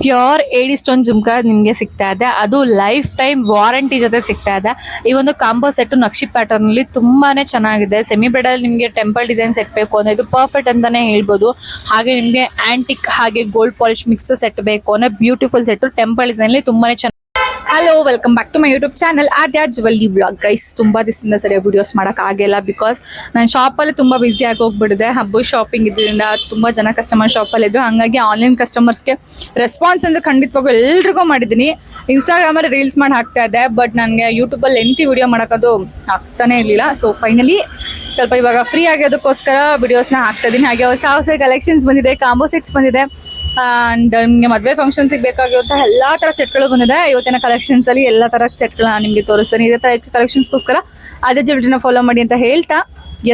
Pure ಏಡಿ stone jhumka ನಿಮಗೆ ಸಿಗ್ತಾ ಇದೆ. ಅದು ಲೈಫ್ ಟೈಮ್ ವಾರಂಟಿ ಜೊತೆ ಸಿಗ್ತಾ ಇದೆ. ಈ ಒಂದು ಕಾಂಬೋ ಸೆಟ್ ನಕ್ಷಿ ಪ್ಯಾಟರ್ನ್ ಅಲ್ಲಿ ತುಂಬಾನೇ ಚೆನ್ನಾಗಿದೆ. ಸೆಮಿ ಬ್ರೈಡಲ್ ನಿಮಗೆ ಟೆಂಪಲ್ ಡಿಸೈನ್ ಸೆಟ್ ಬೇಕು ಅಂದ್ರೆ ಇದು ಪರ್ಫೆಕ್ಟ್ ಅಂತಾನೆ ಹೇಳ್ಬೋದು. ಹಾಗೆ ನಿಮಗೆ ಆಂಟಿಕ್ ಹಾಗೆ ಗೋಲ್ಡ್ ಪಾಲಿಶ್ ಮಿಕ್ಸ್ ಸೆಟ್ ಬೇಕು ಅಂದ್ರೆ ಬ್ಯೂಟಿಫುಲ್ ಸೆಟ್ ಟೆಂಪಲ್ ಡಿಸೈನ್ ಅಲ್ಲಿ ತುಂಬಾನೇ hello welcome back to my YouTube channel Aadya jewellery blog guys ತುಂಬ ದಿವಸದಿಂದ ಸರಿಯಾಗಿ ವೀಡಿಯೋಸ್ ಮಾಡೋಕ್ಕಾಗಿಲ್ಲ ಬಿಕಾಸ್ ನಾನು ಶಾಪಲ್ಲಿ ತುಂಬ ಬ್ಯುಸಿ ಆಗಿ ಹೋಗ್ಬಿಡಿದೆ ಹಬ್ಬ ಶಾಪಿಂಗ್ ಇದರಿಂದ ತುಂಬ ಜನ ಕಸ್ಟಮರ್ ಶಾಪಲ್ಲಿದ್ದರು ಹಾಗಾಗಿ ಹಂಗಾಗಿ ಆನ್ಲೈನ್ ಕಸ್ಟಮರ್ಸ್ಗೆ ರೆಸ್ಪಾನ್ಸ್ ಅಂದರೆ ಖಂಡಿತವಾಗೂ ಎಲ್ರಿಗೂ ಮಾಡಿದ್ದೀನಿ. ಇನ್ಸ್ಟಾಗ್ರಾಮಲ್ಲಿ ರೀಲ್ಸ್ ಮಾಡಿ ಹಾಕ್ತಾ ಇದ್ದೆ ಬಟ್ ನನಗೆ ಯೂಟ್ಯೂಬಲ್ಲಿ ಎಂತಿ ವಿಡಿಯೋ ಮಾಡೋಕ್ಕದು ಆಗ್ತಾನೇ ಇರಲಿಲ್ಲ. ಸೊ ಫೈನಲಿ ಸ್ವಲ್ಪ ಇವಾಗ ಫ್ರೀ ಆಗೋದಕ್ಕೋಸ್ಕರ ವೀಡಿಯೋಸ್ನ ಹಾಕ್ತಾ ಇದ್ದೀನಿ. ಹಾಗೆ ಹೊಸ ಹೊಸ ಕಲೆಕ್ಷನ್ಸ್ ಬಂದಿದೆ ಕಾಂಬೋ ಸೆಟ್ಸ್ ಬಂದಿದೆ. ಅಂಡ್ ನಿಮಗೆ ಮದುವೆ ಫಂಕ್ಷನ್ಸಿಗೆ ಬೇಕಾಗಿರುವಂತಹ ಎಲ್ಲ ಥರ ಸೆಟ್ಗಳು ಬಂದಿದೆ. ಇವತ್ತಿನ ಕಲೆಕ್ಷನ್ಸ್ ಅಲ್ಲಿ ಎಲ್ಲ ಸೆಟ್ ಸೆಟ್ಗಳನ್ನ ನಿಮ್ಗೆ ತೋರಿಸ್ತೀನಿ. ಇದೇ ಥರ ಕಲೆಕ್ಷನ್ಸ್ಗೋಸ್ಕರ ಅದೇ ಜಲ್ಡಿನ ಫಾಲೋ ಮಾಡಿ ಅಂತ ಹೇಳ್ತಾ.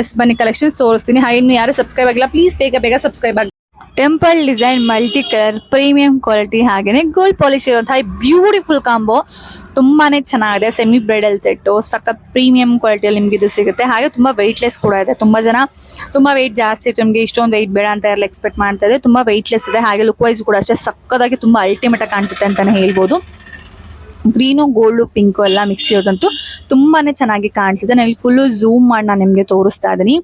ಎಸ್ ಬನ್ನಿ ಕಲೆಕ್ಷನ್ಸ್ ತೋರಿಸ್ತೀನಿ. ಹಾಗೆ ಇನ್ನು ಯಾರು ಸಬ್ಸ್ಕ್ರೈಬ್ ಆಗಿಲ್ಲ ಪ್ಲೀಸ್ ಬೇಗ ಬೇಗ ಸಬ್ಸ್ಕ್ರೈಬ್ ಆಗಿ. Temple design multi colour premium quality ಹಾಗೇನೆ ಗೋಲ್ಡ್ ಪಾಲಿಶ್ ಇರುವಂತಹ ಬ್ಯೂಟಿಫುಲ್ ಕಾಂಬೋ ತುಂಬಾನೇ ಚೆನ್ನಾಗಿದೆ. ಸೆಮಿ ಬ್ರೈಡಲ್ ಸೆಟ್ಟು ಸಖತ್ ಪ್ರೀಮಿಯಂ ಕ್ವಾಲಿಟಿಯಲ್ಲಿ ನಿಮ್ಗೆ ಇದು ಸಿಗುತ್ತೆ. ಹಾಗೆ ತುಂಬಾ ವೆಯ್ಟ್ಲೆಸ್ ಕೂಡ ಇದೆ. ತುಂಬಾ ಜನ, ತುಂಬಾ ವೆಯ್ಟ್ ಜಾಸ್ತಿ ಇತ್ತು. ನಿಮಗೆ ಇಷ್ಟೊಂದು ವೆಯ್ಟ್ ಬೇಡ ಅಂತ ಎಲ್ಲ ಎಕ್ಸ್ಪೆಕ್ಟ್ ಮಾಡ್ತಾ ಇದೆ ತುಂಬಾ ವೆಯ್ಟ್ಲೆಸ್ ಇದೆ. ಹಾಗೆ ಲುಕ್ ವೈಸ್ ಕೂಡ ಅಷ್ಟೇ ಸಕ್ಕದಾಗಿ ತುಂಬಾ ಅಲ್ಟಿಮೇಟ್ ಕಾಣಿಸುತ್ತೆ ಅಂತಾನೆ ಹೇಳ್ಬೋದು. ಗ್ರೀನು, ಗೋಲ್ಡು, ಪಿಂಕು ಎಲ್ಲ ಮಿಕ್ಸ್ ಇರೋದಂತೂ ತುಂಬಾನೇ ಚೆನ್ನಾಗಿ ಕಾಣಿಸಿದೆ. ನಾನು ಇಲ್ಲಿ ಫುಲ್ಲು ಝೂಮ್ ಮಾಡಿ ನಾನು ನಿಮಗೆ ತೋರಿಸ್ತಾ ಇದ್ದೀನಿ.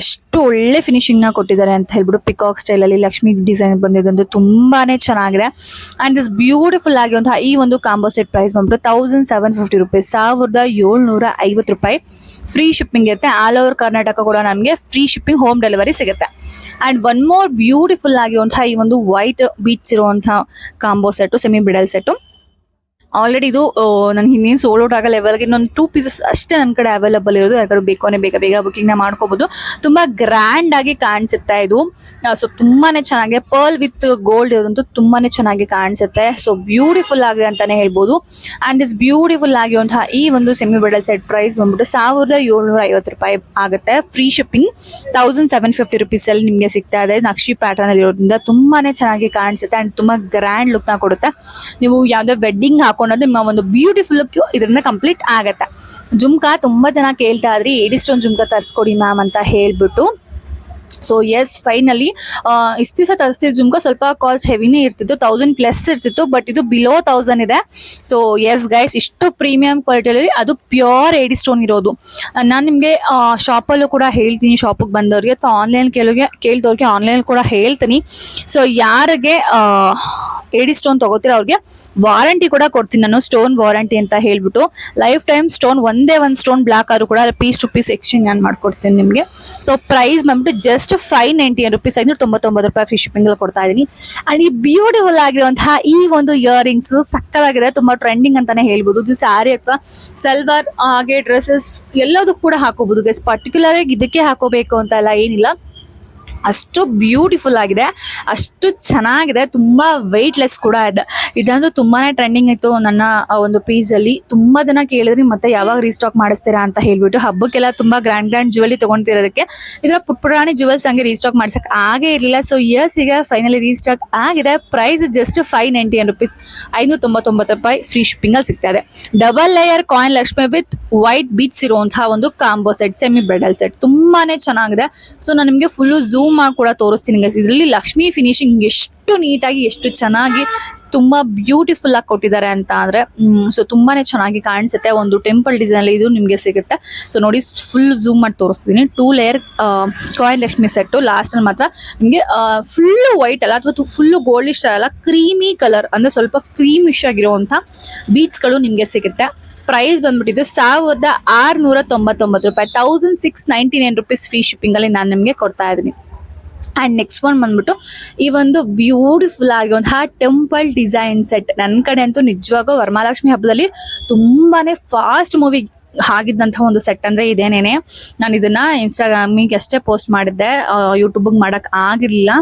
ಎಷ್ಟು ಒಳ್ಳೆ ಫಿನಿಶಿಂಗ್ನ ಕೊಟ್ಟಿದ್ದಾರೆ ಅಂತ ಹೇಳ್ಬಿಟ್ಟು ಪಿಕಾಕ್ ಸ್ಟೈಲ್ ಅಲ್ಲಿ ಲಕ್ಷ್ಮಿ ಡಿಸೈನ್ ಬಂದಿದ್ದಂತೂ ತುಂಬಾನೇ ಚೆನ್ನಾಗಿದೆ. ಅಂಡ್ ದಿಸ್ ಬ್ಯೂಟಿಫುಲ್ ಆಗಿರುವಂತಹ ಈ ಒಂದು ಕಾಂಬೋ ಸೆಟ್ ಪ್ರೈಸ್ ಬಂದ್ಬಿಟ್ಟು ತೌಸಂಡ್ ಸೆವೆನ್ ಫಿಫ್ಟಿ ರುಪೀಸ್ ಸಾವಿರದ ಏಳ್ನೂರ ಐವತ್ತು ರೂಪಾಯಿ. ಫ್ರೀ ಶಿಪ್ಪಿಂಗ್ ಇರುತ್ತೆ. ಆಲ್ ಓವರ್ ಕರ್ನಾಟಕ ಕೂಡ ನಮಗೆ ಫ್ರೀ ಶಿಪ್ಪಿಂಗ್ ಹೋಮ್ ಡೆಲಿವರಿ ಸಿಗುತ್ತೆ. ಅಂಡ್ ಒನ್ ಮೋರ್ ಬ್ಯೂಟಿಫುಲ್ ಆಗಿರುವಂತಹ ಈ ಒಂದು ವೈಟ್ ಬೀಚ್ ಇರುವಂತಹ combo set semi bridal set already ಇದು ನಾನು ಇನ್ನೇನು ಸೋಲ್ ಔಟ್ ಆಗೋ ಲೆವೆಲ್ಗೆ ಇನ್ನೊಂದು ಟೂ ಪೀಸಸ್ ಅಷ್ಟೇ ನನ್ನ ಕಡೆ ಅವೈಲಬಲ್ ಇರೋದು. ಯಾಕಂದ್ರೆ ಬೇಕು ಬೇಗ ಬೇಗ ಬುಕಿಂಗ್ನ ಮಾಡ್ಕೋಬಹುದು ತುಂಬಾ ಗ್ರ್ಯಾಂಡ್ ಆಗಿ ಕಾಣಿಸುತ್ತೆ ಇದು. ಸೊ ತುಂಬಾನೇ ಚೆನ್ನಾಗಿ ಪರ್ಲ್ ವಿತ್ ಗೋಲ್ಡ್ ಇರೋದಂತೂ ತುಂಬಾನೇ ಚೆನ್ನಾಗಿ ಕಾಣಿಸುತ್ತೆ. ಸೊ ಬ್ಯೂಟಿಫುಲ್ ಆಗಿದೆ ಅಂತಾನೆ ಹೇಳ್ಬೋದು. ಅಂಡ್ ದಿಸ್ ಬ್ಯೂಟಿಫುಲ್ ಆಗಿರುವಂತಹ ಈ ಒಂದು ಸೆಮಿ ಬ್ರೈಡಲ್ ಸೆಟ್ ಪ್ರೈಸ್ ಬಂದ್ಬಿಟ್ಟು ಸಾವಿರದ ಏಳ್ನೂರ ಐವತ್ತು ರೂಪಾಯಿ ಆಗುತ್ತೆ. Free shipping thousand seven fifty ರುಪೀಸಲ್ಲಿ ನಿಮಗೆ ಸಿಗ್ತಾ ಇದೆ. ನಕ್ಷಿ ಪ್ಯಾಟರ್ನ್ ಅಲ್ಲಿ ಇರೋದ್ರಿಂದ ತುಂಬಾನೇ ಚೆನ್ನಾಗಿ ಕಾಣಿಸುತ್ತೆ. ಅಂಡ್ ತುಂಬಾ ಗ್ರ್ಯಾಂಡ್ ಲುಕ್ನ ಕೊಡುತ್ತೆ. ನೀವು ಯಾವುದೋ ವೆಡ್ಡಿಂಗ್ ಹಾಕೊಂಡ್ರೆ ನಿಮ್ಮ ಒಂದು ಬ್ಯೂಟಿಫುಲ್ ಲುಕ್ ಇದರಿಂದ ಕಂಪ್ಲೀಟ್ ಆಗತ್ತೆ. ಜುಮ್ಕಾ, ತುಂಬಾ ಜನ ಕೇಳ್ತಾ ಇದ್ರಿ ಏಡಿ ಸ್ಟೋನ್ ಜುಮ್ಕಾ ತರಿಸ್ಕೊಡಿ ಮ್ಯಾಮ್ ಅಂತ ಹೇಳ್ಬಿಟ್ಟು. ಸೊ ಎಸ್ ಫೈನಲಿ ಇಷ್ಟು ದಿವಸ ತರಿಸ್ತಿದ್ದು ಜುಮ್ಕಾ ಸ್ವಲ್ಪ ಕಾಸ್ಟ್ ಹೆವಿನೇ ಇರ್ತಿತ್ತು ತೌಸಂಡ್ ಪ್ಲಸ್ ಇರ್ತಿತ್ತು ಬಟ್ ಇದು ಬಿಲೋ ತೌಸಂಡ್ ಇದೆ. ಸೊ ಎಸ್ ಗೈಸ್ ಇಷ್ಟು ಪ್ರೀಮಿಯಂ ಕ್ವಾಲಿಟಿಯಲ್ಲಿ ಅದು ಪ್ಯೂರ್ ಏಡಿ ಸ್ಟೋನ್ ಇರೋದು. ನಾನು ನಿಮಗೆ ಶಾಪಲ್ಲೂ ಕೂಡ ಹೇಳ್ತೀನಿ ಶಾಪಿಗೆ ಬಂದವ್ರಿಗೆ, ಅಥವಾ ಆನ್ಲೈನ್ ಕೇಳೋಗೆ, ಕೇಳಿದವ್ರಿಗೆ ಆನ್ಲೈನ್ ಕೂಡ ಹೇಳ್ತೀನಿ. ಸೊ ಯಾರಿಗೆ ಏಡಿ ಸ್ಟೋನ್ ತೊಗೋತೀರ ಅವ್ರಿಗೆ ವಾರಂಟಿ ಕೂಡ ಕೊಡ್ತೀನಿ ನಾನು ಸ್ಟೋನ್ ವಾರಂಟಿ ಅಂತ ಹೇಳ್ಬಿಟ್ಟು. ಲೈಫ್ ಟೈಮ್ ಸ್ಟೋನ್ ಒಂದೇ ಒಂದು ಸ್ಟೋನ್ ಬ್ಲಾಕ್ ಆದರೂ ಕೂಡ ಪೀಸ್ ಟು ಪೀಸ್ ಎಕ್ಸ್ಚೇಂಜ್ ನಾನು ಮಾಡ್ಕೊಡ್ತೀನಿ ನಿಮಗೆ. ಸೊ ಪ್ರೈಸ್ ಬಂದ್ಬಿಟ್ಟು ಜಸ್ಟ್ ಫೈವ್ ನೈಂಟಿ ರುಪೀಸ್ ಐನೂರ ತೊಂಬತ್ತೊಂಬತ್ತು ರೂಪಾಯಿ ಫ್ರೀ ಶಿಪ್ಪಿಂಗ್ ಕೊಡ್ತಾ ಇದೀನಿ ಅಂಡ್ ಈ ಬ್ಯೂಟಿಫುಲ್ ಆಗಿರುವಂತಹ ಈ ಒಂದು ಇಯರಿಂಗ್ಸ್ ಸಕ್ಕದಾಗಿದೆ, ತುಂಬಾ ಟ್ರೆಂಡಿಂಗ್ ಅಂತಾನೆ ಹೇಳ್ಬೋದು. ಇದು ಸ್ಯಾರಿ ಅಥವಾ ಸಲ್ವಾರ್ ಹಾಗೆ ಡ್ರೆಸ್ಸಸ್ ಎಲ್ಲದಕ್ಕೂ ಕೂಡ ಹಾಕೋಬಹುದು. ಪರ್ಟಿಕ್ಯುಲರ್ ಆಗಿ ಇದಕ್ಕೆ ಹಾಕೋಬೇಕು ಅಂತ ಎಲ್ಲ ಏನಿಲ್ಲ. ಅಷ್ಟು ಬ್ಯೂಟಿಫುಲ್ ಆಗಿದೆ. ಅಷ್ಟು ಚೆನ್ನಾಗಿದೆ. ತುಂಬ ವೆಯ್ಟ್ಲೆಸ್ ಕೂಡ ಇದೆ. ಇದಂತೂ ತುಂಬಾ ಟ್ರೆಂಡಿಂಗ್ ಇತ್ತು. ನನ್ನ ಒಂದು ಪೀಸ್ ಅಲ್ಲಿ ತುಂಬಾ ಜನ ಕೇಳಿದ್ರಿ, ಮತ್ತೆ ಯಾವಾಗ ರೀಸ್ಟಾಕ್ ಮಾಡಿಸ್ತೀರಾ? ಅಂತ ಹೇಳ್ಬಿಟ್ಟು ಹಬ್ಬಕ್ಕೆಲ್ಲ ತುಂಬಾ ಗ್ರ್ಯಾಂಡ್ ಗ್ರ್ಯಾಂಡ್ ಜುವೆಲಿ ತಗೊಂತಿರೋದಕ್ಕೆ ಇದರ ಪುಟ್ಪುರಾಣಿ ಜುವೆಲ್ಸ್ ಹಂಗೆ ರೀಸ್ಟಾಕ್ ಮಾಡ್ಸಕ್ ಆಗೇ ಇರಲಿಲ್ಲ. ಸೊ ಇಯರ್ಸ್ ಈಗ ಫೈನಲಿ ರೀಸ್ಟಾಕ್ ಆಗಿದೆ. Price just five ninety rupees ಐನೂರ ತೊಂಬತ್ತೊಂಬತ್ತು ರೂಪಾಯಿ ಫ್ರೀ ಶಿಪ್ಪಿಂಗ್ ಅಲ್ಲಿ ಸಿಗ್ತಾ ಇದೆ. Double layer coin Lakshmi with white beach ಇರುವಂತಹ ಒಂದು combo set semi bridal set ತುಂಬಾನೇ ಚೆನ್ನಾಗಿದೆ. ಸೊ ನಾನು ನಿಮಗೆ ಫುಲ್ಲು ಝೂಮ್ ಮಾಡಿ ಕೂಡ ತೋರಿಸ್ತೀನಿ ಗೈಸ್ ಇದರಲ್ಲಿ ಲಕ್ಷ್ಮಿ ಫಿನಿಶಿಂಗ್ ಎಷ್ಟು ನೀಟಾಗಿ, ಎಷ್ಟು ಚೆನ್ನಾಗಿ, ತುಂಬಾ ಬ್ಯೂಟಿಫುಲ್ ಆಗಿ ಕೊಟ್ಟಿದ್ದಾರೆ ಅಂತ ಅಂದ್ರೆ ಸೊ ತುಂಬಾನೇ ಚೆನ್ನಾಗಿ ಕಾಣಿಸುತ್ತೆ. ಒಂದು ಟೆಂಪಲ್ ಡಿಸೈನ್ ಅಲ್ಲಿ ಇದು ನಿಮಗೆ ಸಿಗುತ್ತೆ. ಸೊ ನೋಡಿ ಫುಲ್ ಝೂಮ್ ಮಾಡಿ ತೋರಿಸ್ತೀನಿ. Two layer coin Lakshmi set last ಅಲ್ಲಿ ಮಾತ್ರ ನಿಮಗೆ ಫುಲ್ ವೈಟ್ ಅಲ್ಲ, ಅಥವಾ ಫುಲ್ ಗೋಲ್ಡಿಶ್ ಅಲ್ಲ ಕ್ರೀಮಿ ಕಲರ್ ಅಂದ್ರೆ ಸ್ವಲ್ಪ ಕ್ರೀಮಿಶ್ ಆಗಿರುವಂತ ಬೀಚ್ಗಳು ನಿಮಗೆ ಸಿಗುತ್ತೆ. ಪ್ರೈಸ್ ಬಂದ್ಬಿಟ್ಟಿದ್ದು ಸಾವಿರದ ಆರ್ನೂರ ತೊಂಬತ್ತೊಂಬತ್ತು ರೂಪಾಯಿ. Thousand six ninety nine rupees free ಶಿಪ್ಪಿಂಗಲ್ಲಿ ನಾನು ನಿಮಗೆ ಕೊಡ್ತಾ ಇದ್ದೀನಿ. ಅಂಡ್ ನೆಕ್ಸ್ಟ್ ಒನ್ ಬಂದ್ಬಿಟ್ಟು, ಈ ಒಂದು ಬ್ಯೂಟಿಫುಲ್ ಹಾ ಟೆಂಪಲ್ ಡಿಸೈನ್ ಸೆಟ್ ನನ್ನ ಕಡೆ ಅಂತೂ ನಿಜವಾಗೂ ವರಮಹಾಲಕ್ಷ್ಮಿ ಹಬ್ಬದಲ್ಲಿ ತುಂಬಾ ಫಾಸ್ಟ್ ಮೂವಿ ಆಗಿದ್ದಂತಹ ಒಂದು ಸೆಟ್ ಅಂದ್ರೆ ಇದೇನೇನೆ. ನಾನು ಇದನ್ನ ಇನ್ಸ್ಟಾಗ್ರಾಮಿಗೆ ಅಷ್ಟೇ ಪೋಸ್ಟ್ ಮಾಡಿದ್ದೆ. ಯೂಟ್ಯೂಬಿಗೆ ಮಾಡಕ್ ಆಗಿರ್ಲಿಲ್ಲ.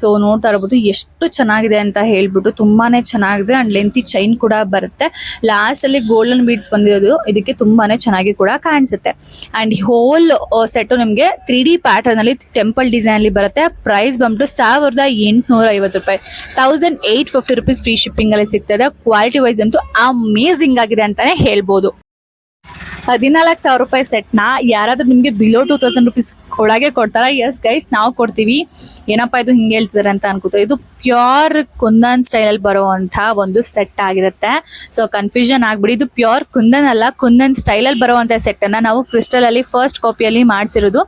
ಸೊ ನೋಡ್ತಾ ಇರ್ಬೋದು ಎಷ್ಟು ಚೆನ್ನಾಗಿದೆ ಅಂತ ಹೇಳ್ಬಿಟ್ಟು ತುಂಬಾನೇ ಚೆನ್ನಾಗಿದೆ. ಅಂಡ್ ಲೆಂತಿ ಚೈನ್ ಕೂಡ ಬರುತ್ತೆ. ಲಾಸ್ಟ್ ಅಲ್ಲಿ ಗೋಲ್ಡನ್ ಬೀಡ್ಸ್ ಬಂದಿರೋದು, ಇದಕ್ಕೆ ತುಂಬಾನೇ ಚೆನ್ನಾಗಿ ಕೂಡ ಕಾಣಿಸುತ್ತೆ. ಅಂಡ್ ಹೋಲ್ ಸೆಟ್ ನಿಮಗೆ ತ್ರೀ ಡಿ ಪ್ಯಾಟರ್ನ್ ಅಲ್ಲಿ ಟೆಂಪಲ್ ಡಿಸೈನ್ ಅಲ್ಲಿ ಬರುತ್ತೆ. ಪ್ರೈಸ್ ಬಂದ್ಬಿಟ್ಟು ಸಾವಿರದ ಎಂಟುನೂರ ಐವತ್ತು ರೂಪಾಯಿ thousand eight fifty rupees free shipping ಅಲ್ಲಿ ಸಿಗ್ತದೆ. ಕ್ವಾಲಿಟಿ ವೈಸ್ ಅಂತೂ ಅಮೇಝಿಂಗ್ ಆಗಿದೆ ಅಂತಾನೆ ಹೇಳ್ಬೋದು. ಹದಿನಾಲ್ಕು ಸಾವಿರ ರೂಪಾಯಿ ಸೆಟ್ನ ಯಾರಾದ್ರೂ ನಿಮಗೆ ಬಿಲೋ ಟೂ ತೌಸಂಡ್ ರುಪೀಸ್ ಒಳಗೆ ಕೊಡ್ತಾರ? ಎಸ್ ಗೈಸ್ ನಾವು ಕೊಡ್ತೀವಿ. ಏನಪ್ಪ ಇದು ಹಿಂಗೆ ಹೇಳ್ತಿದಾರೆ ಅಂತ ಅನ್ಕೋತಾರೆ ಇದು ಪ್ಯೂರ್ ಕುಂದನ್ ಸ್ಟೈಲಲ್ಲಿ ಬರುವಂಥ ಒಂದು ಸೆಟ್ ಆಗಿರುತ್ತೆ. ಸೊ ಕನ್ಫ್ಯೂಷನ್ ಆಗ್ಬಿಡಿ. ಇದು ಪ್ಯೂರ್ ಕುಂದನ್ ಅಲ್ಲ, ಕುಂದನ್ ಸ್ಟೈಲಲ್ಲಿ ಸೆಟ್ ಅನ್ನ ನಾವು ಕ್ರಿಸ್ಟಲ್ ಅಲ್ಲಿ ಫಸ್ಟ್ ಕಾಪಿಯಲ್ಲಿ ಮಾಡಿಸಿರೋದು.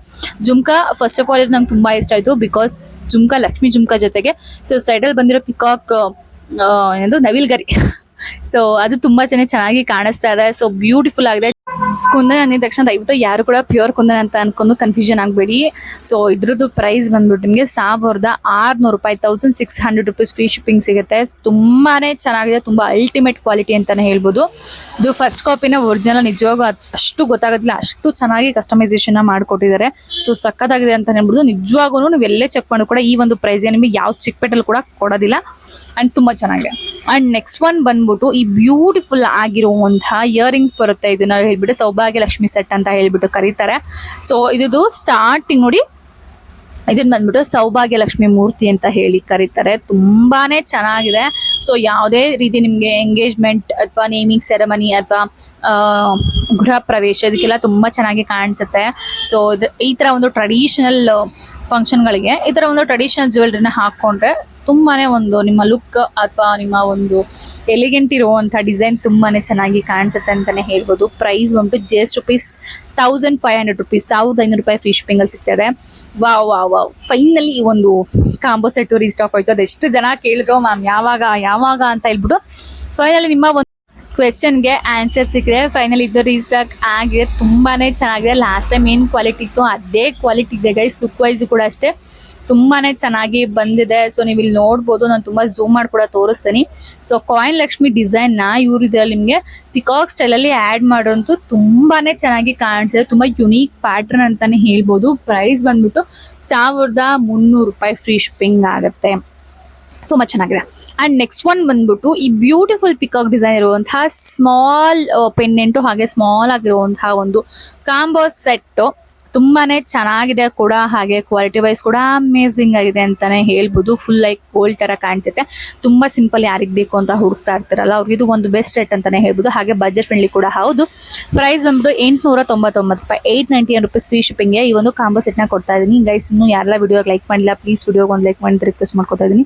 ಜುಮ್ಕಾ ಫಸ್ಟ್ ಆಫ್ ಆಲ್ ಇದು ನಂಗೆ ತುಂಬ ಇಷ್ಟ ಆಯಿತು ಬಿಕಾಸ್ ಜುಮ್ಕಾ, ಲಕ್ಷ್ಮಿ ಜುಮ್ಕಾ ಜೊತೆಗೆ. ಸೊ ಸೈಡಲ್ಲಿ ಬಂದಿರೋ ಪಿಕಾಕ್ ಏನದು? ನವಿಲ್ಗರಿ. ಸೊ ಅದು ತುಂಬಾ ಚೆನ್ನಾಗಿ ಚೆನ್ನಾಗಿ ಕಾಣಿಸ್ತಾ ಇದೆ. ಸೊ ಬ್ಯೂಟಿಫುಲ್ ಆಗಿದೆ. ಕುಂದನ್ ಅಂದಿದ ತಕ್ಷಣ ದಯವಿಟ್ಟು ಯಾರು ಕೂಡ ಪ್ಯೂರ್ ಕುಂದನ್ ಅಂತ ಅನ್ಕೊಂಡು ಕನ್ಫ್ಯೂಷನ್ ಆಗಬೇಡಿ. ಸೊ ಇದ್ರದ್ದು ಪ್ರೈಸ್ ಬಂದ್ಬಿಟ್ಟು ನಿಮಗೆ ಸಾವಿರದ ಆರ್ನೂರು ರೂಪಾಯಿ thousand six hundred rupees free shipping ಸಿಗುತ್ತೆ. ತುಂಬಾನೇ ಚೆನ್ನಾಗಿದೆ, ತುಂಬಾ ಅಲ್ಟಿಮೇಟ್ ಕ್ವಾಲಿಟಿ ಅಂತಾನೆ ಹೇಳ್ಬೋದು. ಇದು ಫಸ್ಟ್ ಕಾಪಿನ ಒರಿಜಿನಲ್ ನಿಜವಾಗೂ ಅಷ್ಟು ಗೊತ್ತಾಗೋದಿಲ್ಲ, ಅಷ್ಟು ಚೆನ್ನಾಗಿ ಕಸ್ಟಮೈಸೇಷನ್ ಮಾಡಿಕೊಟ್ಟಿದ್ದಾರೆ. ಸೊ ಸಕ್ಕತ್ತಾಗಿದೆ ಅಂತ ಹೇಳ್ಬೋದು. ನಿಜವಾಗೂ ನೀವು ಎಲ್ಲೇ ಚೆಕ್ ಮಾಡಿ ಕೂಡ ಈ ಒಂದು ಪ್ರೈಸ್ ನಿಮಗೆ ಯಾವ ಚಿಕ್ಕಪೇಟಲ್ಲಿ ಕೂಡ ಕೊಡೋದಿಲ್ಲ. ಅಂಡ್ ತುಂಬಾ ಚೆನ್ನಾಗಿದೆ. ಅಂಡ್ ನೆಕ್ಸ್ಟ್ ಒನ್ ಬಂದ್ಬಿಟ್ಟು ಈ ಬ್ಯೂಟಿಫುಲ್ ಆಗಿರುವಂತಹ ಇಯರಿಂಗ್ಸ್ ಬರುತ್ತೆ ಇದನ್ನ ಹೇಳ್ಬಿಟ್ಟು. ಸೌಭಾಗ್ಯ ಲಕ್ಷ್ಮಿ ಸೆಟ್ ಅಂತ ಹೇಳ್ಬಿಟ್ಟು ಕರೀತಾರೆ. ಸೊ ಇದು ಸ್ಟಾರ್ಟಿಂಗ್ ನೋಡಿ ಇದನ್ನ ಬಂದ್ಬಿಟ್ಟು ಸೌಭಾಗ್ಯ ಲಕ್ಷ್ಮಿ ಮೂರ್ತಿ ಅಂತ ಹೇಳಿ ಕರೀತಾರೆ. ತುಂಬಾನೇ ಚೆನ್ನಾಗಿದೆ. ಸೊ ಯಾವುದೇ ರೀತಿ ನಿಮಗೆ ಎಂಗೇಜ್ಮೆಂಟ್ ಅಥವಾ ನೇಮಿಂಗ್ ಸೆರೆಮನಿ ಅಥವಾ ಗೃಹ ಪ್ರವೇಶ ಇದಕ್ಕೆಲ್ಲ ತುಂಬಾ ಚೆನ್ನಾಗಿ ಕಾಣಿಸುತ್ತೆ. ಸೊ ಈ ತರ ಒಂದು ಟ್ರೆಡಿಷನಲ್ ಫಂಕ್ಷನ್ಗಳಿಗೆ ಈ ತರ ಒಂದು ಟ್ರೆಡಿಷನಲ್ ಜ್ಯುವೆಲ್ರಿನ ಹಾಕೊಂಡ್ರೆ ತುಂಬಾನೇ ಒಂದು ನಿಮ್ಮ ಲುಕ್ ಅಥವಾ ನಿಮ್ಮ ಒಂದು ಎಲಿಗೆಂಟ್ ಇರುವಂಥ ಡಿಸೈನ್ ತುಂಬಾನೇ ಚೆನ್ನಾಗಿ ಕಾಣಿಸುತ್ತೆ ಅಂತಾನೆ ಹೇಳ್ಬೋದು. ಪ್ರೈಸ್ ಬಂದು just rupees thousand five hundred rupees ಸಾವಿರದ ಐನೂರು ರೂಪಾಯಿ ಶಿಪ್ಪಿಂಗ್ ಅಲ್ಲಿ ಸಿಗ್ತದೆ ವಾವ್ ವಾವ್ ವಾವ್ ಫೈನಲಿ ಈ ಒಂದು ಕಾಂಬೋ ಸೆಟ್ ರೀಸ್ಟಾಕ್ ಹೋಯ್ತು. ಅದೆಷ್ಟು ಜನ ಕೇಳಿದ್ರು, ಮ್ಯಾಮ್, ಯಾವಾಗ ಯಾವಾಗ ಅಂತ ಹೇಳ್ಬಿಟ್ಟು. ಫೈನಲಿ ನಿಮ್ಮ ಒಂದು ಕ್ವೆಶನ್ಗೆ ಆನ್ಸರ್ ಸಿಕ್ಕಿದೆ. ಫೈನಲ್ ಇದು ರೀಸ್ಟಾಕ್ ಆಗಿದೆ. ತುಂಬಾನೇ ಚೆನ್ನಾಗಿದೆ. ಲಾಸ್ಟ್ ಟೈಮ್ ಏನು ಕ್ವಾಲಿಟಿ ಇತ್ತು, ಅದೇ ಕ್ವಾಲಿಟಿ ಇದೆ ಗೈಸ್ ಲುಕ್ ವೈಸ್ ಕೂಡ ಅಷ್ಟೇ. ತುಂಬಾನೇ ಚೆನ್ನಾಗಿ ಬಂದಿದೆ. ಸೊ ನೀವು ಇಲ್ಲಿ ನೋಡ್ಬೋದು. ನಾನು ತುಂಬಾ ಝೂಮ್ ಮಾಡಿ ಕೂಡ ತೋರಿಸ್ತೀನಿ. ಸೊ ಕಾಯಿನ್ ಲಕ್ಷ್ಮಿ ಡಿಸೈನ್ನ ಇವ್ರ ಇದ್ರಲ್ಲಿ ನಿಮಗೆ ಪಿಕಾಕ್ ಸ್ಟೈಲ್ ಅಲ್ಲಿ ಆಡ್ ಮಾಡೋಂತೂ ತುಂಬಾನೇ ಚೆನ್ನಾಗಿ ಕಾಣಿಸಿದೆ. ತುಂಬಾ ಯುನೀಕ್ ಪ್ಯಾಟರ್ನ್ ಅಂತಾನೆ ಹೇಳ್ಬೋದು. ಪ್ರೈಸ್ ಬಂದ್ಬಿಟ್ಟು ಸಾವಿರದ ಮುನ್ನೂರು ರೂಪಾಯಿ ಫ್ರೀ ಶಿಪ್ಪಿಂಗ್ ಆಗುತ್ತೆ. ತುಂಬಾ ಚೆನ್ನಾಗಿದೆ. ಅಂಡ್ ನೆಕ್ಸ್ಟ್ ಒನ್ ಬಂದ್ಬಿಟ್ಟು ಈ ಬ್ಯೂಟಿಫುಲ್ ಪಿಕಾಕ್ ಡಿಸೈನ್ ಇರುವಂತಹ ಸ್ಮಾಲ್ ಪೆಂಡೆಂಟು ಹಾಗೆ ಸ್ಮಾಲ್ ಆಗಿರುವಂತಹ ಒಂದು ಕಾಂಬೋ ಸೆಟ್ ತುಂಬಾನೇ ಚೆನ್ನಾಗಿದೆ ಕೂಡ, ಹಾಗೆ ಕ್ವಾಲಿಟಿ ವೈಸ್ ಕೂಡ ಅಮೇಝಿಂಗ್ ಆಗಿದೆ ಅಂತಾನೆ ಹೇಳ್ಬೋದು. ಫುಲ್ ಲೈಕ್ ಗೋಲ್ಡ್ ತರ ಕಾಣಿಸುತ್ತೆ. ತುಂಬಾ ಸಿಂಪಲ್ ಯಾರಿಗ್ ಬೇಕು ಅಂತ ಹುಡುಕ್ತಾ ಇರ್ತಾರಲ್ಲ, ಅವ್ರಿಗೆ ಇದು ಒಂದು ಬೆಸ್ಟ್ ರೇಟ್ ಅಂತಾನೆ ಹೇಳ್ಬೋದು. ಹಾಗೆ ಬಜೆಟ್ ಫ್ರೆಂಡ್ಲಿ ಕೂಡ ಹೌದು. ಪ್ರೈಸ್ ಬಂದ್ಬಿಟ್ಟು ಎಂಟುನೂರ ತೊಂಬತ್ತೊಂಬತ್ತು ರೂಪಾಯಿ. ಏಟ್ ನೈಂಟಿ ರುಪೀಸ್ ಫ್ರೀ ಶಿಪ್ಪಿಂಗ್ಗೆ ಈ ಒಂದು ಕಾಂಬೋ ಸೆಟ್ನ ಕೊಡ್ತಾ ಇದ್ದೀನಿ. ಗೈಸ್ ಇನ್ನು ಯಾರೆಲ್ಲ ವಿಡಿಯೋಗೆ ಲೈಕ್ ಮಾಡಿಲ್ಲ ಪ್ಲೀಸ್ ವಿಡಿಯೋಗೆ ಒಂದು ಲೈಕ್ ಮಾಡಿ ರಿಕ್ವೆಸ್ಟ್ ಮಾಡ್ಕೊತಾ ಇದ್ದೀನಿ.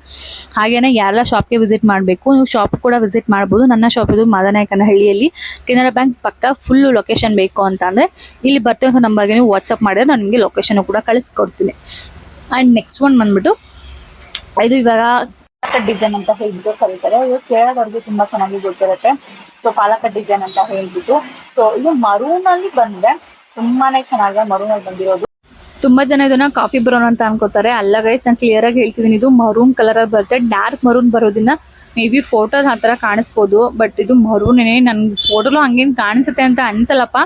ಹಾಗೇನೆ ಯಾರೆಲ್ಲ ಶಾಪ್ಗೆ ವಿಸಿಟ್ ಮಾಡಬೇಕು, ನೀವು ಶಾಪ್ ಕೂಡ ವಿಸಿಟ್ ಮಾಡ್ಬೋದು. ನನ್ನ ಶಾಪ್ ಇದು ಮಾದನಾಯಕನಹಳ್ಳಿಯಲ್ಲಿ. ಕೆನರಾ ಬ್ಯಾಂಕ್ ಪಕ್ಕ ಫುಲ್ ಲೊಕೇಶನ್ ಬೇಕು ಅಂತ ಅಂದ್ರೆ, ಇಲ್ಲಿ ಬರ್ತಿರೋ ನಂಬರ್ಗೆ ನೀವು ವಾಟ್ಸಪ್ ಮಾಡಿದ್ರೆ ನಾನು ನಿಮಗೆ ಲೊಕೇಶನ್ ಕೂಡ ಕಳಿಸ್ಕೊಡ್ತೀನಿ. ಅಂಡ್ ನೆಕ್ಸ್ಟ್ ಒನ್ ಬಂದ್ಬಿಟ್ಟು, ಇದು ಇವಾಗ ಡಿಸೈನ್ ಅಂತ ಹೇಳ್ಬಿಟ್ಟು ಕರೀತಾರೆ. ಇದು ಕೇಳೋದವ್ರಿಗೆ ತುಂಬಾ ಚೆನ್ನಾಗಿ ಗೊತ್ತಿರುತ್ತೆ. ಸೊ ಪಾಲಕ ಡಿಸೈನ್ ಅಂತ ಹೇಳ್ಬಿಟ್ಟು. ಸೊ ಇದು ಮರೂನ್ ಅಲ್ಲಿ ಬಂದ್ರೆ ತುಂಬಾನೇ ಚೆನ್ನಾಗಿ ಮರೂನ್ ಅಲ್ಲಿ ಬಂದಿರೋದು. ತುಂಬಾ ಜನ ಇದನ್ನ ಕಾಫಿ ಬ್ರೌನ್ ಅಂತ ಅನ್ಕೋತಾರೆ. ಅಲ್ಲ ಗೈಸ್ ನಾನು ಕ್ಲಿಯರ್ ಆಗಿ ಹೇಳ್ತಿದ್ದೀನಿ. ಇದು ಮರೂನ್ ಕಲರ್ ಅಲ್ಲಿ ಬರುತ್ತೆ. ಡಾರ್ಕ್ ಮರೂನ್ ಬರೋದ್ರಿಂದ ಮೇ ಬಿ ಫೋಟೋಸ್ ಆ ಥರ ಕಾಣಿಸ್ಬೋದು ಬಟ್ ಇದು ಮರೂನೇ ನನ್ಗೆ ಫೋಟೋಲು ಹಂಗೇನು ಕಾಣಿಸುತ್ತೆ ಅಂತ ಅನ್ಸಲ್ಲಪ್ಪ.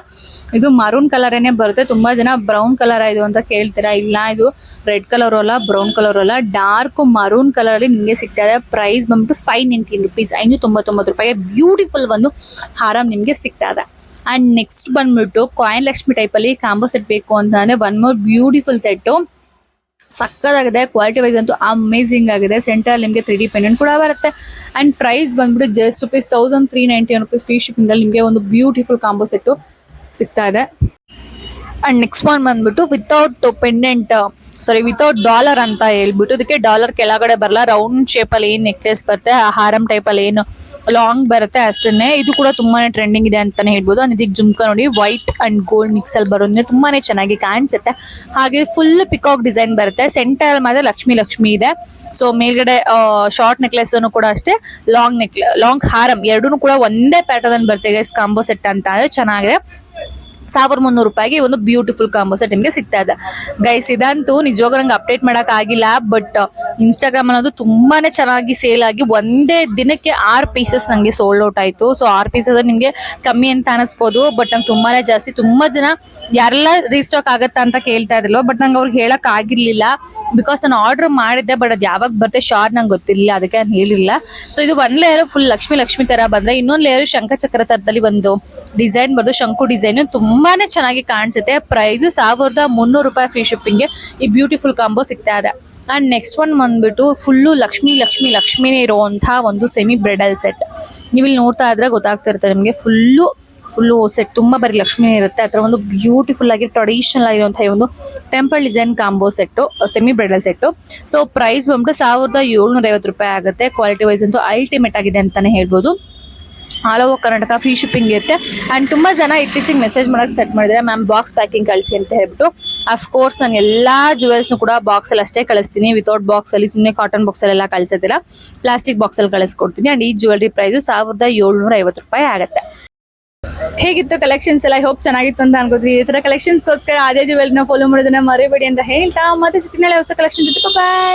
ಇದು ಮರೂನ್ ಕಲರೇನೆ ಬರುತ್ತೆ, ತುಂಬಾ ಜನ ಬ್ರೌನ್ ಕಲರ್ ಇದು ಅಂತ ಕೇಳ್ತೀರಾ? ಇಲ್ಲ, ಇದು ರೆಡ್ ಕಲರ್ ಅಲ್ಲ ಬ್ರೌನ್ ಕಲರ್ ಅಲ್ಲ. ಡಾರ್ಕ್ ಮರೂನ್ ಕಲರ್ ಅಲ್ಲಿ ನಿಮಗೆ ಸಿಗ್ತಾ ಇದೆ. ಪ್ರೈಸ್ ಬಂದ್ಬಿಟ್ಟು ಫೈವ್ ನೈಂಟೀನ್ ರುಪೀಸ್ ಐನೂರ ತೊಂಬತ್ತೊಂಬತ್ತು ರೂಪಾಯಿಗೆ ಬ್ಯೂಟಿಫುಲ್ ಒಂದು ಹಾರಂ ನಿಮಗೆ ಸಿಗ್ತಾ ಇದೆ. ಆ್ಯಂಡ್ ನೆಕ್ಸ್ಟ್ ಬಂದ್ಬಿಟ್ಟು ಕಾಯಿನ್ ಲಕ್ಷ್ಮಿ ಟೈಪಲ್ಲಿ ಕಾಂಬೋ ಸೆಟ್ ಬೇಕು ಅಂತಂದರೆ ಒನ್ ಮೋರ್ ಬ್ಯೂಟಿಫುಲ್ ಸೆಟ್ ಸಕ್ಕದಾಗಿದೆ ಕ್ವಾಲಿಟಿ ವೈಸ್ ಅಂತೂ ಅಮೇಸಿಂಗ್ ಆಗಿದೆ. ಸೆಂಟರ್ ನಿಮಗೆ ತ್ರೀ ಡಿ ಪೆಂಡೆಂಟ್ ಕೂಡ ಬರುತ್ತೆ. ಅಂಡ್ ಪ್ರೈಸ್ ಬಂದ್ಬಿಟ್ಟು just rupees thousand three ninety rupees free shipping ಅಲ್ಲಿ ನಿಮಗೆ ಒಂದು ಬ್ಯೂಟಿಫುಲ್ ಕಾಂಬೋ ಸೆಟ್ ಸಿಗ್ತಾ ಇದೆ. ಅಂಡ್ ನೆಕ್ಸ್ಟ್ ಒನ್ ಬಂದ್ಬಿಟ್ಟು without pendant sorry without dollar ಅಂತ ಹೇಳ್ಬಿಟ್ಟು, ಇದಕ್ಕೆ ಡಾಲರ್ ಕೆಳಗಡೆ ಬರಲ್ಲ ರೌಂಡ್ ಶೇಪಲ್ಲಿ ಏನ್ ನೆಕ್ಲೆಸ್ ಬರುತ್ತೆ, ಆ ಹಾರಂ ಟೈಪಲ್ಲಿ ಏನು ಲಾಂಗ್ ಬರುತ್ತೆ ಅಷ್ಟನ್ನೇ. ಇದು ಕೂಡ ತುಂಬಾನೇ ಟ್ರೆಂಡಿಂಗ್ ಇದೆ ಅಂತಾನೆ ಹೇಳ್ಬೋದು. ಅಂಡ್ ಇದಕ್ಕೆ ಜುಮ್ಕ ನೋಡಿ ವೈಟ್ ಅಂಡ್ ಗೋಲ್ಡ್ ಮಿಕ್ಸ್ ಅಲ್ಲಿ ಬರೋದ್ರೆ ತುಂಬಾನೇ ಚೆನ್ನಾಗಿ ಕಾಣಿಸುತ್ತೆ. ಹಾಗೆ ಫುಲ್ ಪಿಕಾಕ್ ಡಿಸೈನ್ ಬರುತ್ತೆ. ಸೆಂಟರ್ ಮಾತ್ರ ಲಕ್ಷ್ಮಿ ಲಕ್ಷ್ಮಿ ಇದೆ. ಸೊ ಮೇಲ್ಗಡೆ ಶಾರ್ಟ್ ನೆಕ್ಲೆಸ್ ಕೂಡ ಅಷ್ಟೇ ಲಾಂಗ್ ನೆಕ್ಲೆ ಲಾಂಗ್ ಹಾರಂ ಎರಡೂ ಕೂಡ ಒಂದೇ ಪ್ಯಾಟರ್ನ್ ಬರುತ್ತೆ ಕಾಂಬೋ ಸೆಟ್ ಅಂತ. ಅಂದ್ರೆ ಚೆನ್ನಾಗಿದೆ. ಸಾವಿರದ ಮುನ್ನೂರು ರೂಪಾಯಿಗೆ ಒಂದು ಬ್ಯೂಟಿಫುಲ್ ಕಾಂಬೋ ಸೆಟ್ ನಿಮಗೆ ಸಿಗ್ತಾ ಇದೆ. ಗೈಸ್ ಇದಂತೂ ನಿಜವಾಗ ನಂಗೆ ಅಪ್ಡೇಟ್ ಮಾಡಕ್ ಆಗಿಲ್ಲ ಬಟ್ ಇನ್ಸ್ಟಾಗ್ರಾಮ್ ಅನ್ನೋದು ತುಂಬಾನೇ ಚೆನ್ನಾಗಿ ಸೇಲ್ ಆಗಿ ಒಂದೇ ದಿನಕ್ಕೆ ಆರ್ ಪೀಸಸ್ ನಂಗೆ ಸೋಲ್ಡ್ ಔಟ್ ಆಯ್ತು. ಸೊ ಆರ್ ಪೀಸಸ್ ನಿಮ್ಗೆ ಕಮ್ಮಿ ಅಂತ ಅನಿಸ್ಬೋದು ಬಟ್ ನಂಗೆ ತುಂಬಾನೇ ಜಾಸ್ತಿ, ತುಂಬಾ ಜನ ಯಾರೆಲ್ಲ ರೀಸ್ಟಾಕ್ ಆಗತ್ತಾ ಅಂತ ಕೇಳ್ತಾ ಇದ್ರಲ್ವ ಬಟ್ ನಂಗೆ ಅವ್ರಿಗೆ ಹೇಳಕ್ ಆಗಿರ್ಲಿಲ್ಲ. ಬಿಕಾಸ್ ನಾನು ಆರ್ಡರ್ ಮಾಡಿದ್ದೆ ಬಟ್ ಅದು ಯಾವಾಗ ಬರುತ್ತೆ ಶಾರ್ ನಂಗೆ ಗೊತ್ತಿರಲಿಲ್ಲ, ಅದಕ್ಕೆ ನಾನು ಹೇಳಿಲ್ಲ. ಸೊ ಇದು one layer full Lakshmi Lakshmi ತರ ಬಂದ್ರೆ ಇನ್ನೊಂದ್ ಲೇಯರ್ ಶಂಖಚಕ್ರ ತರದಲ್ಲಿ ಒಂದು ಡಿಸೈನ್ ಬರ್ದು, ಶಂಕು ಡಿಸೈನ್ ತುಂಬಾನೇ ಚೆನ್ನಾಗಿ ಕಾಣಿಸುತ್ತೆ. ಪ್ರೈಸ್ ಸಾವಿರದ ಮುನ್ನೂರು ರೂಪಾಯಿ ಫ್ರೀ ಶಿಪ್ಪಿಂಗ್ಗೆ ಈ ಬ್ಯೂಟಿಫುಲ್ ಕಾಂಬೋ ಸಿಗ್ತಾ ಇದೆ. ಅಂಡ್ ನೆಕ್ಸ್ಟ್ ಒನ್ ಬಂದ್ಬಿಟ್ಟು ಫುಲ್ಲು ಲಕ್ಷ್ಮಿ ಲಕ್ಷ್ಮಿ, ಲಕ್ಷ್ಮಿನೇ ಇರುವಂತಹ ಒಂದು ಸೆಮಿ ಬ್ರೆಡಲ್ ಸೆಟ್ ನೀವು ನೋಡ್ತಾ ಇದ್ರೆ ಗೊತ್ತಾಗ್ತಿರುತ್ತೆ ನಿಮಗೆ. ಫುಲ್ಲು ಫುಲ್ಲು ಸೆಟ್ ತುಂಬ ಬರೀ ಲಕ್ಷ್ಮಿ ಇರುತ್ತೆ. ಥರ ಒಂದು ಬ್ಯೂಟಿಫುಲ್ ಆಗಿ ಟ್ರೆಡಿಷನಲ್ ಆಗಿರುವಂತಹ ಒಂದು temple design combo set semi bridal set so price ಬಂದ್ಬಿಟ್ಟು ಸಾವಿರದ ಏಳ್ನೂರ ಐವತ್ತು ರೂಪಾಯಿ ಆಗುತ್ತೆ. ಕ್ವಾಲಿಟಿ ವೈಸ್ ಅಂತೂ ಅಲ್ಟಿಮೇಟ್ ಆಗಿದೆ ಅಂತಾನೆ ಹೇಳ್ಬೋದು. All over Karnataka free shipping ಇರುತ್ತೆ. ಆ್ಯಂಡ್ ತುಂಬ ಜನ ಇತ್ತೀಚೆಗೆ ಮೆಸೇಜ್ ಮಾಡೋಕೆ ಸ್ಟಾರ್ಟ್ ಮಾಡಿದ್ರೆ ಮ್ಯಾಮ್ ಬಾಕ್ಸ್ ಪ್ಯಾಕಿಂಗ್ ಕಳಿಸಿ ಅಂತ ಹೇಳ್ಬಿಟ್ಟು. ಅಫ್ಕೋರ್ಸ್ ನಾನು ಎಲ್ಲ ಜುವೆಲ್ಸ್ನು ಕೂಡ ಬಾಕ್ಸಲ್ಲಿ ಅಷ್ಟೇ ಕಳಿಸ್ತೀನಿ. ವಿತೌಟ್ ಬಾಕ್ಸಲ್ಲಿ ಸುಮ್ಮನೆ ಕಾಟನ್ ಬಾಕ್ಸಲ್ಲೆಲ್ಲ ಕಳಿಸೋದಿಲ್ಲ. ಪ್ಲಾಸ್ಟಿಕ್ ಬಾಕ್ಸಲ್ಲಿ ಕಳಿಸ್ಕೊಡ್ತೀನಿ. ಆ್ಯಂಡ್ ಈ ಜ್ಯುವೆಲ್ರಿ ಪ್ರೈಸು ಸಾವಿರದ ಏಳ್ನೂರ ಐವತ್ತು ರೂಪಾಯಿ ಆಗುತ್ತೆ. ಹೇಗಿತ್ತು ಕಲೆಕ್ಷನ್ಸ್ ಎಲ್ಲ? ಹೋಪ್ ಚೆನ್ನಾಗಿತ್ತು ಅಂತ ಅನ್ಕೋತೀವಿ ಈ ಥರ ಕಲೆಕ್ಷನ್ಸ್ಗೋಸ್ಕರ ಅದೇ ಜುವೆಲ್ನ ಫಾಲೋ ಮಾಡೋದನ್ನ ಮರಿಬೇಡಿ ಅಂತ ಹೇಳ್ತಾ. ಮತ್ತೆ ಸಿಟಿನಲ್ಲಿ ಹೊಸ ಕಲೆಕ್ಷನ್ ಜೊತೆ ಬಾಯ್